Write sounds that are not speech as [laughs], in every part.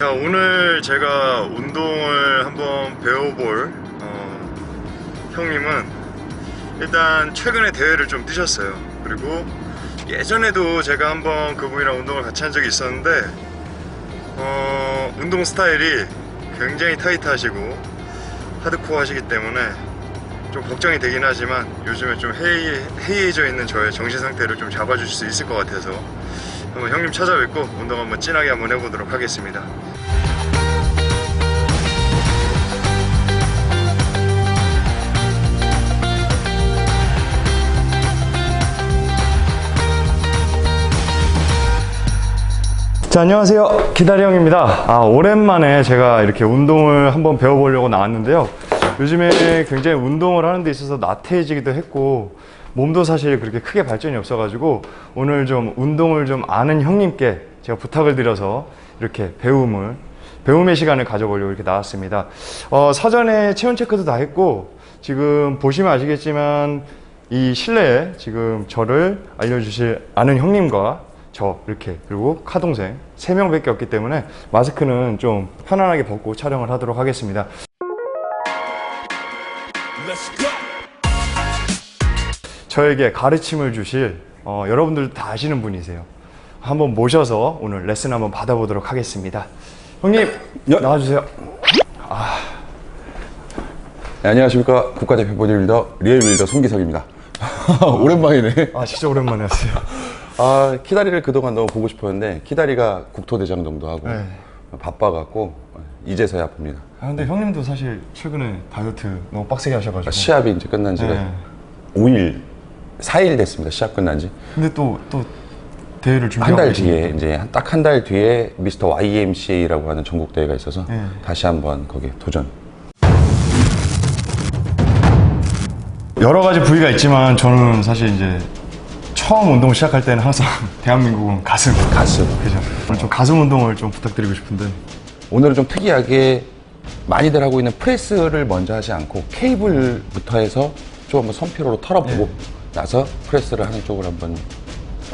자, 오늘 제가 운동을 한번 배워볼 어, 형님은 일단 최근에 대회를 좀 뛰셨어요. 그리고 예전에도 제가 한번 그분이랑 운동을 같이 한 적이 있었는데 어, 운동 스타일이 굉장히 타이트하시고 하드코어 하시기 때문에 좀 걱정이 되긴 하지만 요즘에 좀 해이, 해이해져 있는 저의 정신 상태를 좀 잡아주실 수 있을 것 같아서 한번 형님 찾아뵙고 운동 한번 진하게 한번 해보도록 하겠습니다. 자, 안녕하세요. 기다리 형입니다. 아, 오랜만에 제가 이렇게 운동을 한번 배워보려고 나왔는데요. 요즘에 굉장히 운동을 하는 데 있어서 나태해지기도 했고, 몸도 사실 그렇게 크게 발전이 없어가지고, 오늘 좀 운동을 좀 아는 형님께 제가 부탁을 드려서 이렇게 배움을, 배움의 시간을 가져보려고 이렇게 나왔습니다. 어, 사전에 체온 체크도 다 했고, 지금 보시면 아시겠지만, 이 실내에 지금 저를 알려주실 아는 형님과 저 이렇게 그리고 카동생 세 명밖에 없기 때문에 마스크는 좀 편안하게 벗고 촬영을 하도록 하겠습니다. 저에게 가르침을 주실 어, 여러분들 다 아시는 분이세요. 한번 모셔서 오늘 레슨 한번 받아보도록 하겠습니다. 형님 야. 나와주세요. 네, 안녕하십니까 국가대표 보디빌더 리얼빌더 송기석입니다 [laughs] 오랜만이네 아 진짜 오랜만에 왔어요. [laughs] 아 키다리를 그동안 너무 보고 싶었는데 키다리가 국토대장정도 하고 네. 바빠갖고 이제서야 봅니다 아, 근데 형님도 사실 최근에 다이어트 너무 빡세게 하셔가지고. 시합이 이제 끝난 지가 네. 5일 4일 됐습니다 시합 끝난 지 근데 또 또 대회를 한 준비하고 달 계시니까. 뒤에 이제 딱 한 달 뒤에 미스터 YMCA라고 하는 전국 대회가 있어서 네. 다시 한번 거기에 도전 여러 가지 부위가 있지만 저는 사실 이제 처음 운동 시작할 때는 항상 [laughs] 대한민국은 가슴. 가슴 그죠. 오늘 좀 가슴 운동을 좀 부탁드리고 싶은데. 오늘은 좀 특이하게 많이들 하고 있는 프레스를 먼저 하지 않고 케이블부터 해서 좀 한번 선피로로 털어보고 네. 나서 프레스를 하는 쪽으로 한번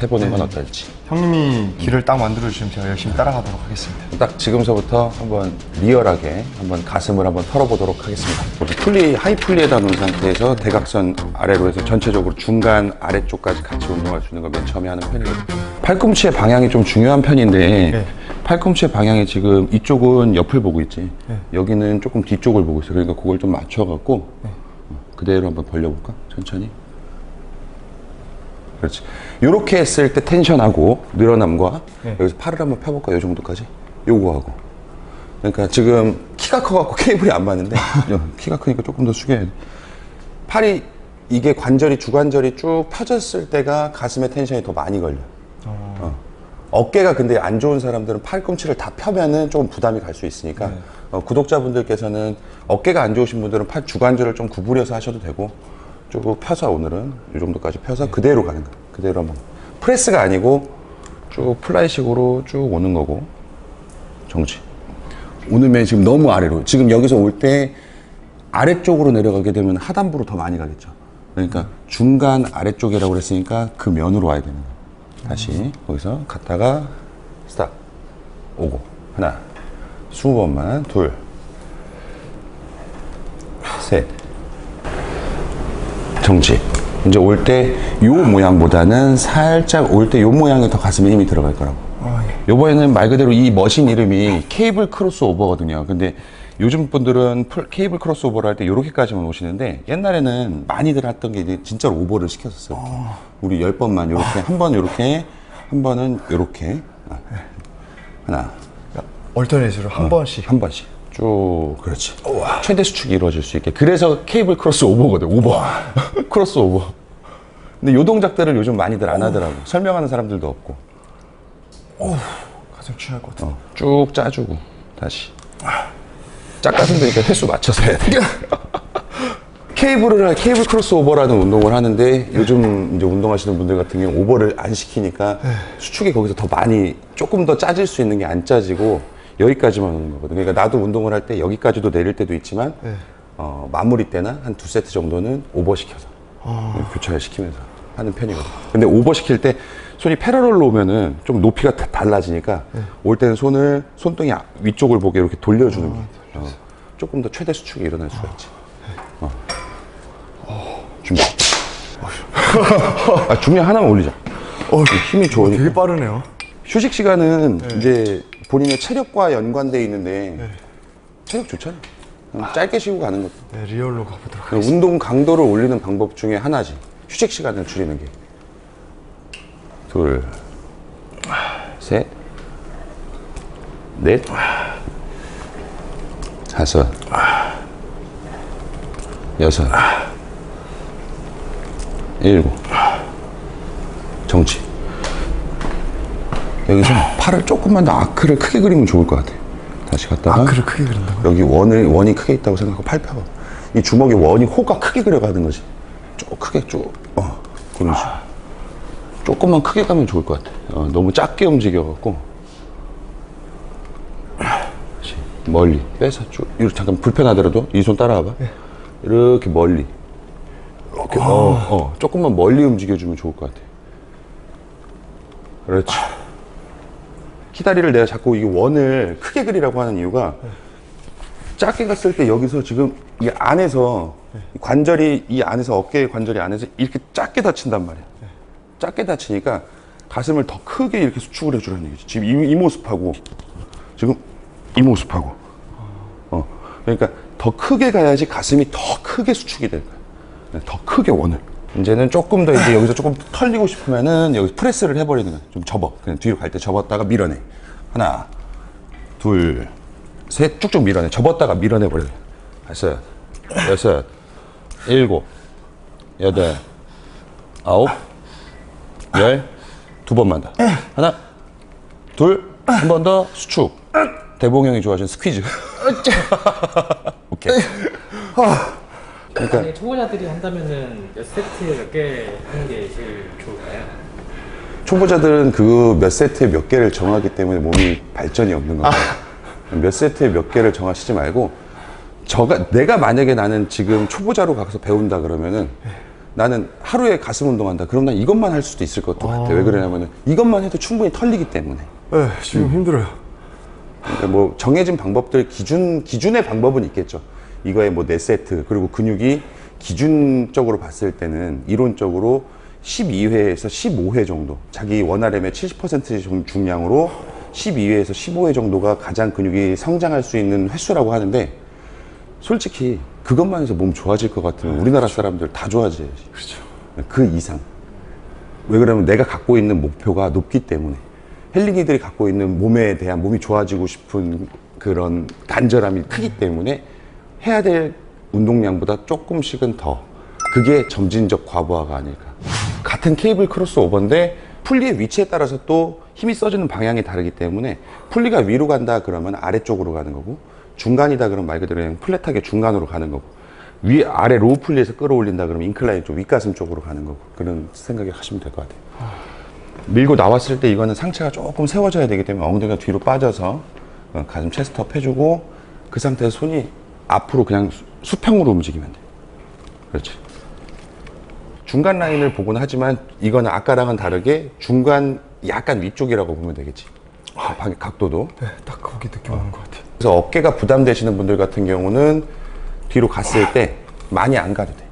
해보는 건 어떨지. 형님이 길을 딱 만들어 주시면 제가 열심히 따라가도록 하겠습니다. 딱 지금서부터 한번 리얼하게 한번 가슴을 한번 털어보도록 하겠습니다. 풀리, 하이 풀리에다 놓은 상태에서 대각선 아래로 해서 전체적으로 중간 아래쪽까지 같이 운동할 수 있는 걸 맨 처음에 하는 편이거든요. 팔꿈치의 방향이 좀 중요한 편인데 네. 팔꿈치의 방향이 지금 이쪽은 옆을 보고 있지. 네. 여기는 조금 뒤쪽을 보고 있어. 그러니까 그걸 좀 맞춰갖고 어, 그대로 한번 벌려볼까? 천천히. 그렇지. 이렇게 했을 때 텐션하고 늘어남과 네. 여기서 팔을 한번 펴볼까? 요 정도까지? 요거 하고. 그러니까 지금 키가 커갖고 [laughs] 케이블이 안 맞는데 [laughs] 어, 키가 크니까 조금 더 숙여야 돼. 팔이 이게 관절이 주관절이 쭉 펴졌을 때가 가슴에 텐션이 더 많이 걸려. 어. 어깨가 근데 안 좋은 사람들은 팔꿈치를 다 펴면은 조금 부담이 갈 수 있으니까 어, 구독자분들께서는 어깨가 안 좋으신 분들은 팔 주관절을 좀 구부려서 하셔도 되고 쭉 펴서 오늘은 이 정도까지 펴서 그대로 가는 거야. 그대로 한번. 프레스가 아니고 쭉 플라이식으로 쭉 오는 거고. 정지. 오늘 맨 지금 너무 아래로. 지금 여기서 올 때 아래쪽으로 내려가게 되면 하단부로 더 많이 가겠죠. 그러니까 중간 아래쪽이라고 그랬으니까 그 면으로 와야 되는 거야. 다시 거기서 갔다가 스탑. 오고. 하나. 스무 번만. 둘셋 정지. 이제 올 때 요 모양보다는 살짝 올 때 요 모양이 더 가슴에 힘이 들어갈 거라고. 아, 예. 요번에는 말 그대로 이 머신 이름이 케이블 크로스 오버거든요. 근데 요즘 분들은 풀- 케이블 크로스 오버를 할때 요렇게까지만 오시는데 옛날에는 많이들 했던 게 이제 진짜로 오버를 시켰었어요. 우리 열 번만 요렇게 한번 요렇게 한 번은 요렇게. 아, 하나. 얼터네이트로 한 번씩. 한 번씩 쭉 그렇지. 최대 수축이 이루어질 수 있게. 그래서 케이블 크로스 오버거든 오버. [laughs] 크로스 오버. 근데 요 동작들을 요즘 많이들 안 하더라고. 설명하는 사람들도 없고. 가슴 취할 것 같아. 어, 쭉 짜주고 다시. 짝가슴 되니까 횟수 맞춰서 해야 돼. [laughs] 케이블을 할- 케이블 크로스 오버라는 운동을 하는데 요즘 이제 운동하시는 분들 같은 경우 오버를 안 시키니까 수축이 거기서 더 많이 조금 더 짜질 수 있는 게 안 짜지고 여기까지만 오는 거거든 그러니까 나도 운동을 할 때 여기까지도 내릴 때도 있지만 어, 마무리 때나 한 두 세트 정도는 오버 시켜서 교차를 시키면서 하는 편이거든 근데 오버 시킬 때 손이 패러럴로 오면은 좀 높이가 다- 달라지니까 올 때는 손을 손등이 아- 위쪽을 보게 이렇게 돌려주는 게 어, 조금 더 최대 수축이 일어날 수가 있지. 어. 준비. 아, 중량 하나만 올리자. 힘이 좋으니까. 되게 빠르네요. 휴식 시간은 이제 본인의 체력과 연관돼 있는데 체력 좋잖아. 그냥 짧게 쉬고 가는 것도. 네, 리얼로 가보도록 그냥 운동 강도를 올리는 방법 중에 하나지. 휴식 시간을 줄이는 게. 둘, 셋, 넷, 다섯, 여섯, 일곱. 정치. 여기서 팔을 조금만 더 아크를 크게 그리면 좋을 것 같아. 다시 갔다가. 아크를 크게 그린다고요? 여기 원을 원이 크게 있다고 생각하고 팔 펴봐. 이 주먹에 원이 호가 크게 그려가는 거지. 쭉 크게 쭉. 어 그런 식으로. 조금만 크게 가면 좋을 것 같아. 어, 너무 작게 움직여갖고 다시 멀리 빼서 쭉. 이렇게 잠깐 불편하더라도 이 손 따라와봐. 이렇게 멀리. 이렇게 어, 어 조금만 멀리 움직여주면 좋을 것 같아. 그렇지. 키다리를 내가 자꾸 이 원을 크게 그리라고 하는 이유가 작게 갔을 때 여기서 지금 이 안에서 이 관절이 이 안에서 어깨 관절이 안에서 이렇게 작게 다친단 말이야. 작게 다치니까 가슴을 더 크게 이렇게 수축을 해주라는 얘기지. 지금 이, 이 모습하고 지금 이 모습하고 어 그러니까 더 크게 가야지 가슴이 더 크게 수축이 될 거야. 네, 더 크게 원을. 이제는 조금 더 이제 여기서 조금 털리고 싶으면은 여기 프레스를 해버리는 거야. 좀 접어. 그냥 뒤로 갈 때 접었다가 밀어내. 하나, 둘, 셋 쭉쭉 밀어내. 접었다가 밀어내 버려. 다섯, 여섯, 일곱, 여덟, 아홉, 열, 두 번만 더. 하나, 둘, 한 번 더 수축. 대봉 형이 좋아하시는 스퀴즈. [laughs] 오케이. 그러니까 만약에 초보자들이 한다면은 몇 세트 몇 개 하는 게 제일 좋을까요? 초보자들은 그 몇 세트에 몇 개를 정하기 때문에 몸이 발전이 없는 겁니다. 몇 세트에 몇 개를 정하시지 말고 저가 내가 만약에 나는 지금 초보자로 가서 배운다 그러면은 나는 하루에 가슴 운동한다. 그럼 난 이것만 할 수도 있을 것 같아. 왜 그러냐면은 이것만 해도 충분히 털리기 때문에. 네, 지금 힘들어요. 그러니까 뭐 정해진 방법들 기준 기준의 방법은 있겠죠. 이거에 뭐네 세트 그리고 근육이 기준적으로 봤을 때는 이론적으로 12회에서 15회 정도 자기 원RM의 70% 중량으로 12회에서 15회 정도가 가장 근육이 성장할 수 있는 횟수라고 하는데 솔직히 그것만 해서 몸 좋아질 것 같으면 우리나라 사람들 다 좋아져야지. 그렇죠. 그 이상. 왜 그러면 내가 갖고 있는 목표가 높기 때문에 헬린이들이 갖고 있는 몸에 대한 몸이 좋아지고 싶은 그런 간절함이 크기 때문에 해야 될 운동량보다 조금씩은 더 그게 점진적 과부하가 아닐까 같은 케이블 크로스 오버인데 풀리의 위치에 따라서 또 힘이 써지는 방향이 다르기 때문에 풀리가 위로 간다 그러면 아래쪽으로 가는 거고 중간이다 그러면 말 그대로 그냥 플랫하게 중간으로 가는 거고 위 아래 로우 풀리에서 끌어올린다 그러면 인클라인 쪽 윗가슴 쪽으로 가는 거고 그런 생각에 하시면 될 것 같아요. 밀고 나왔을 때 이거는 상체가 조금 세워져야 되기 때문에 엉덩이가 뒤로 빠져서 어, 가슴 체스트업 해주고 그 상태에서 손이 앞으로 그냥 수- 수평으로 움직이면 돼. 그렇지. 중간 라인을 보곤 하지만 이거는 아까랑은 다르게 중간 약간 위쪽이라고 보면 되겠지. 방- 각도도. 네, 딱 거기 느낌 오는 것 같아요. 그래서 어깨가 부담되시는 분들 같은 경우는 뒤로 갔을 때 많이 안 가도 돼.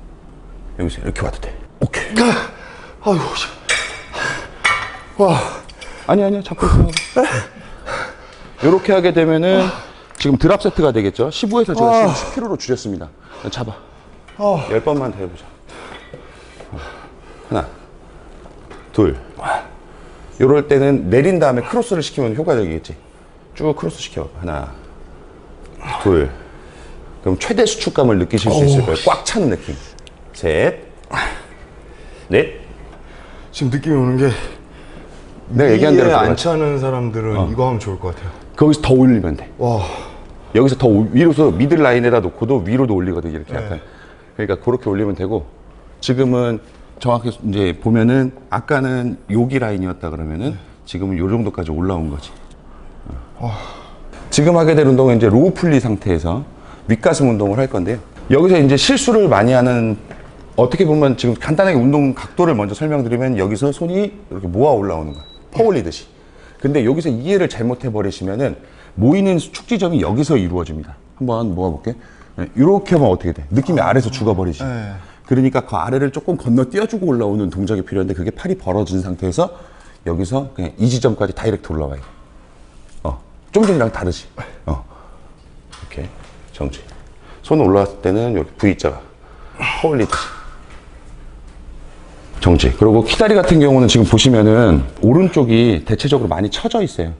여기서 이렇게 와도 돼. 오케이. 아유, 와, 아니 아니야 잡고 있어. 이렇게 하게 되면은 지금 드랍 세트가 되겠죠. 15에서 제가 10kg로 줄였습니다. 잡아. 아. 10번만 더 해보자. 하나, 둘. 이럴 때는 내린 다음에 크로스를 시키면 효과적이겠지. 쭉 크로스 시켜. 하나, 둘. 그럼 최대 수축감을 느끼실 수 있을 거예요. 꽉찬 느낌. 셋, 넷. 지금 느낌이 오는 게 내가 얘기한 대로 들어가. 안 차는 사람들은 이거 하면 좋을 것 같아요. 거기서 더 올리면 돼. 와, 여기서 더 위로서 미들 라인에다 놓고도 위로도 올리거든 이렇게 약간 그러니까 그렇게 올리면 되고 지금은 정확히 이제 보면은 아까는 여기 라인이었다 그러면은 지금은 요 정도까지 올라온 거지 어. 지금 하게 될 운동은 이제 로우 풀리 상태에서 윗가슴 운동을 할 건데요 여기서 이제 실수를 많이 하는 어떻게 보면 지금 간단하게 운동 각도를 먼저 설명드리면 여기서 손이 이렇게 모아 올라오는 거야. 퍼올리듯이. 근데 여기서 이해를 잘못해 버리시면은 모이는 축지점이 여기서 이루어집니다. 한번 모아볼게. 이렇게 하면 어떻게 돼? 느낌이 아 래서 죽어버리지. 네. 그러니까 그 아래를 조금 건너 띄워주고 올라오는 동작이 필요한데 그게 팔이 벌어진 상태에서 여기서 그냥 이 지점까지 다이렉트 올라와요. 어. 좀 전이랑 다르지? 어. 이렇게 정지. 손 올라왔을 때는 여기 V자가 퍼올리듯이. 정지. 그리고 키다리 같은 경우는 지금 보시면은 오른쪽이 대체적으로 많이 처져 있어요.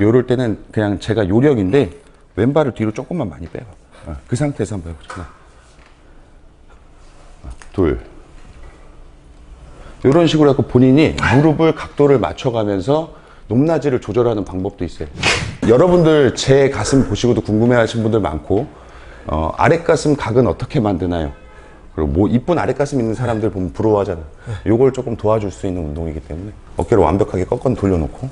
요럴 때는 그냥 제가 요령인데 왼발을 뒤로 조금만 많이 빼봐. 어, 그 상태에서 한번 해보자. 하나. 어, 둘. 이런 식으로 해서 본인이 무릎을 각도를 맞춰가면서 높낮이를 조절하는 방법도 있어요. 여러분들 제 가슴 보시고도 궁금해 하신 분들 많고, 어, 아랫가슴 각은 어떻게 만드나요? 그리고 뭐 이쁜 아랫가슴 있는 사람들 보면 부러워하잖아. 요걸 조금 도와줄 수 있는 운동이기 때문에 어깨를 완벽하게 꺾어 돌려놓고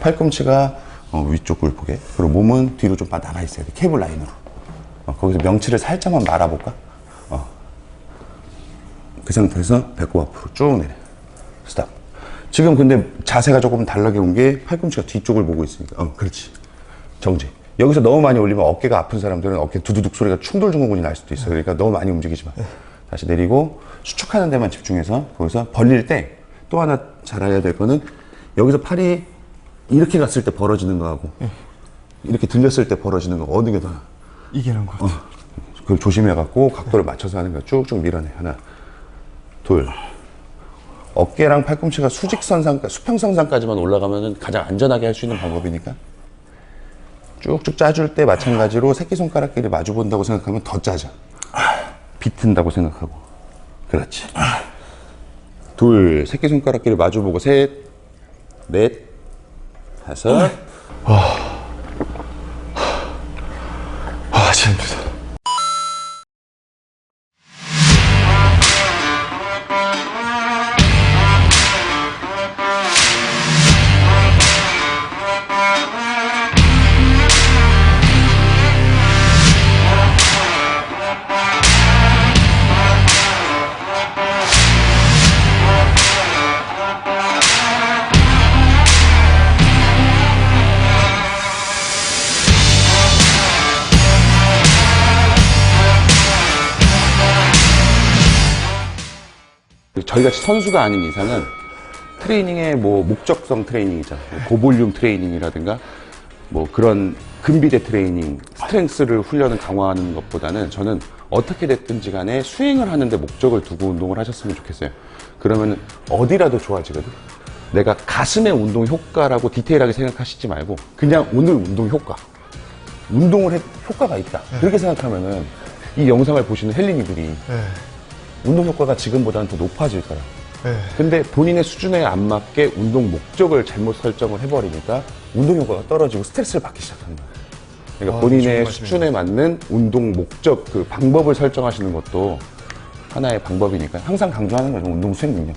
팔꿈치가 어, 위쪽을 보게 그리고 몸은 뒤로 좀 나가 있어야 돼. 케이블 라인으로. 어, 거기서 명치를 살짝만 말아볼까? 어. 그 상태에서 배꼽 앞으로 쭉 내려. 스탑. 지금 근데 자세가 조금 달라게 온 게 팔꿈치가 뒤쪽을 보고 있으니까. 어, 그렇지. 정지. 여기서 너무 많이 올리면 어깨가 아픈 사람들은 어깨 두두둑 소리가 충돌증후군이 날 수도 있어요. 그러니까 너무 많이 움직이지 마. 다시 내리고 수축하는 데만 집중해서 거기서 벌릴 때 또 하나 잘 알아야 될 거는 여기서 팔이 이렇게 갔을 때 벌어지는 거하고 이렇게 들렸을 때 벌어지는 거 어느 게 더? 이게 나은 것 같아요. 그걸 조심해갖고 각도를 맞춰서 하는 거야. 쭉쭉 밀어내. 하나, 둘. 어깨랑 팔꿈치가 수직선상, 수평선상까지만 올라가면 가장 안전하게 할 수 있는 방법이니까. 쭉쭉 짜줄 때 마찬가지로 새끼손가락끼리 마주 본다고 생각하면 더 짜져. 비튼다고 생각하고. 그렇지. 둘, 새끼손가락끼리 마주 보고 셋, 넷, 다섯. 아, 저희같이 선수가 아닌 이상은 트레이닝의 뭐 목적성 트레이닝이잖아. 뭐 고볼륨 트레이닝이라든가 뭐 그런 근비대 트레이닝, 스트렝스를 훈련을 강화하는 것보다는 저는 어떻게 됐든지 간에 수행을 하는데 목적을 두고 운동을 하셨으면 좋겠어요. 그러면 어디라도 좋아지거든. 내가 가슴의 운동 효과라고 디테일하게 생각하시지 말고 그냥 오늘 운동 효과. 운동을 해 효과가 있다. 그렇게 생각하면은 이 영상을 보시는 헬린이들이 네. 운동 효과가 지금보다는 더 높아질 거야. 네. 근데 본인의 수준에 안 맞게 운동 목적을 잘못 설정을 해버리니까 운동 효과가 떨어지고 스트레스를 받기 시작하는 거야. 그러니까 아, 본인의. 수준에 맞는 운동 목적, 그 방법을 설정하시는 것도 하나의 방법이니까 항상 강조하는 거죠. 운동 수행 능력.